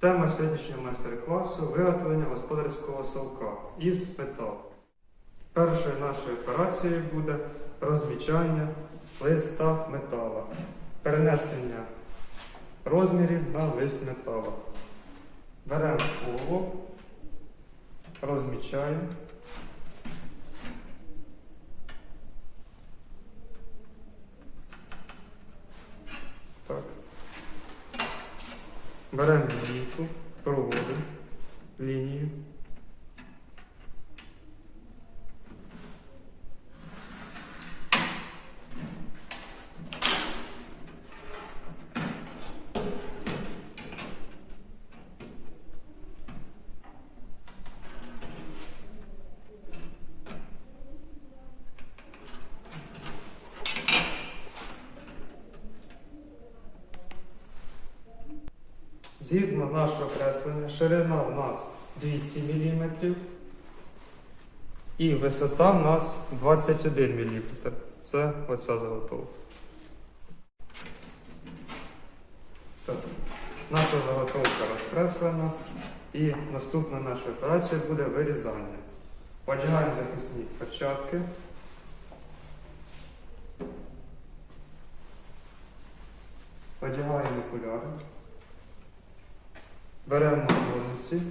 Тема сьогоднішнього майстер-класу виготовлення господарського совка із металу. Першою нашою операцією буде розмічання листа метала, перенесення розмірів на лист металу. Беремо коло, розмічаємо. Беремо лінійку, проводимо лінію. Згідно нашого креслення, ширина в нас 200 мм і висота в нас 21 мм. Це оця заготовка. Так. Наша заготовка розкреслена і наступна наша операція буде вирізання. Одягаємо захисні перчатки. Одягаємо окуляри. Беремо ножниці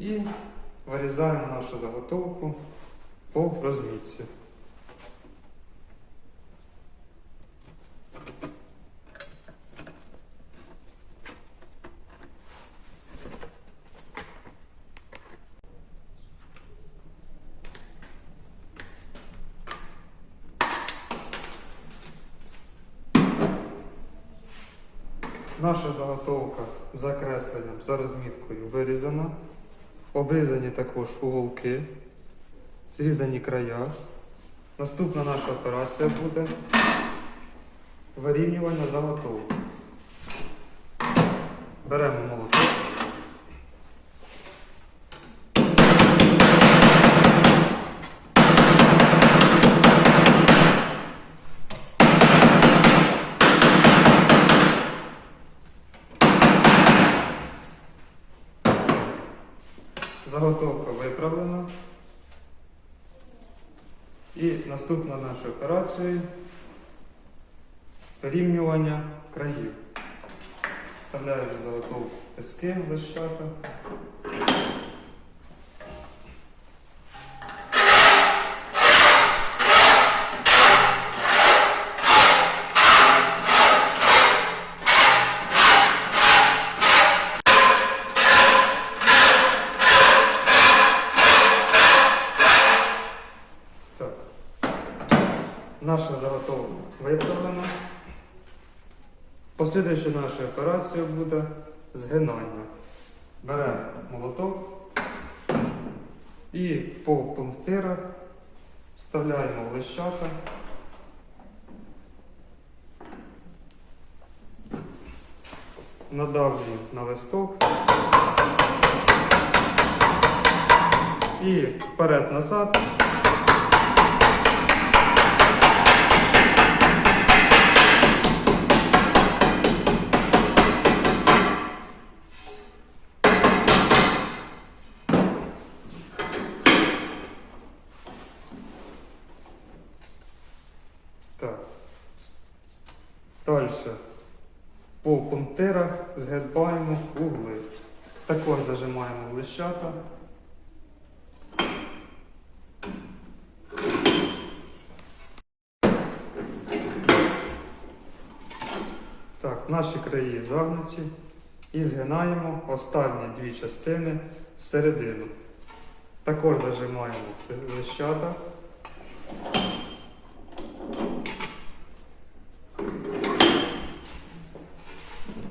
і вирізаємо нашу заготовку по розмітці. Наша заготовка за кресленням, за розміткою вирізана. Обрізані також уголки, зрізані края. Наступна наша операція буде вирівнювання заготовки. Беремо молоток. Заготовка виправлена. І наступна наша операція вирівнювання країв. Вставляємо заготовку тиски лищата. Так. Наша заготовка виправлена. Послідуюча наша операція буде згинання. Беремо молоток і по пунктирах вставляємо в лищата. Надавлюємо на листок і вперед-назад. Далі. По пунктирах згибаємо угли. Також зажимаємо лищата. Так, наші краї загнуті і згинаємо останні дві частини всередину. Також зажимаємо лищата.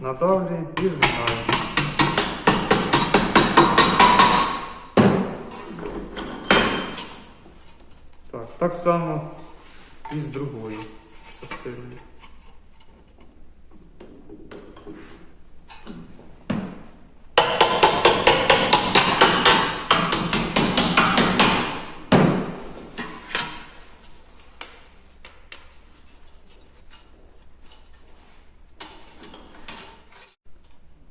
Надавлюємо і згинаємо. Так, так само і з другої частиною.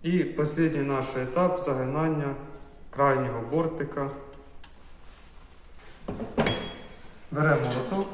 І останній наш етап загинання крайнього бортика. Беремо молоток.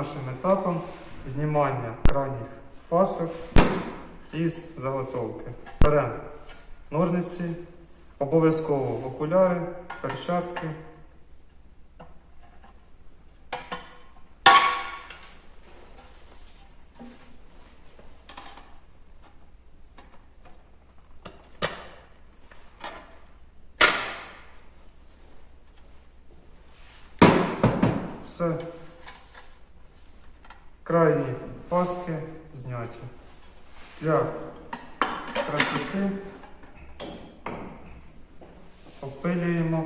Нашим етапом знімання крайніх фасок із заготовки. Беремо ножниці, обов'язково окуляри, перчатки. Все. Крайні паски зняті. Для красоти опилюємо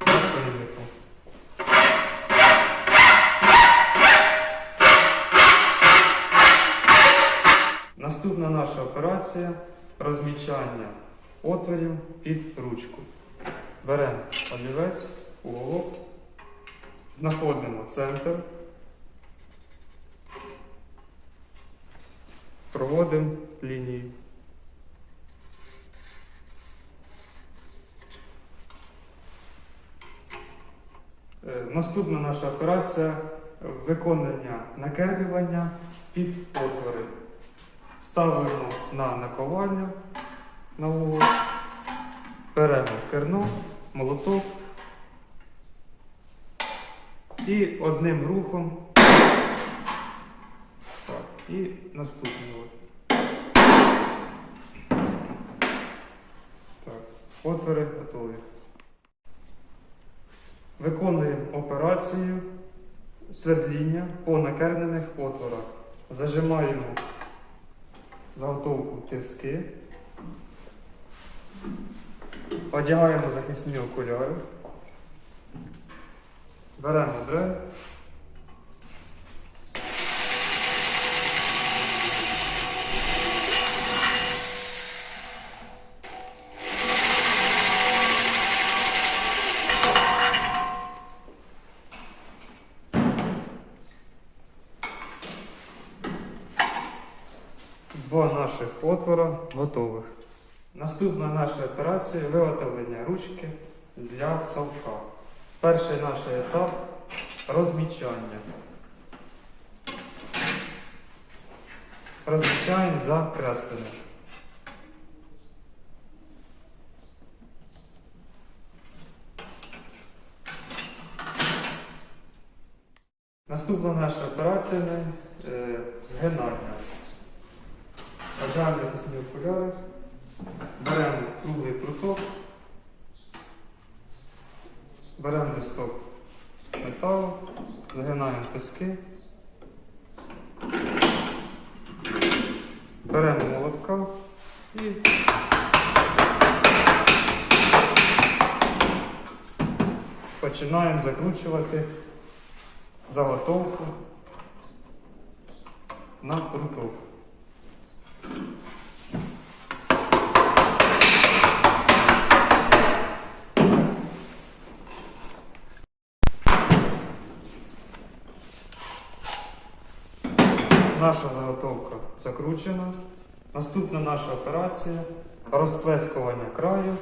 опильником. Наступна наша операція розмічання отворів під ручку. Беремо олівець, уголок, знаходимо центр, проводимо лінію. Е, Наступна наша операція виконання накербування під отвори. Ставимо на наковальню на угол, беремо керно, молоток і одним рухом. І наступний. от. Так, отвори готові. Виконуємо операцію свердління по накернених отворах. Зажимаємо заготовку тиски. Одягаємо захисні окуляри. Беремо дрель. Отвора готових. Наступна наша операція виготовлення ручки для совка. Перший наш етап розмічання. Розмічаємо за кресленням. Наступна наша операція е, згинання. Одягаємо захисні окуляри. Беремо круглий пруток. Беремо листок металу, загинаємо тиски. Беремо молотка і починаємо закручувати заготовку на пруток. Наша заготовка закручена. Наступна наша операція розплескування краю.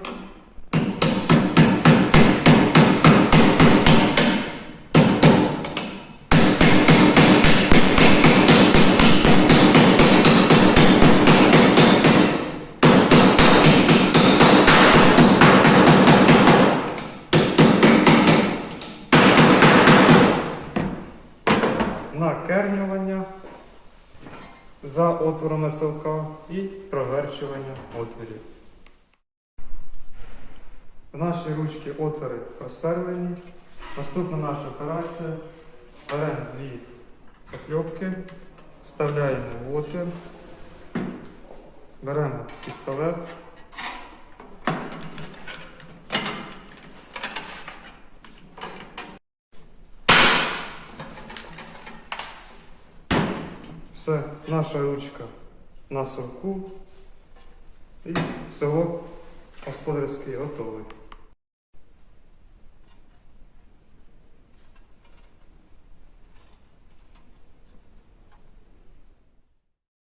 за отворами силка і проверчування отворів. Наші ручки отвори просверлені. Наступна наша операція. Беремо дві закльопки, вставляємо в отвір, беремо пістолет. Все, наша ручка на совку і село господарський готовий.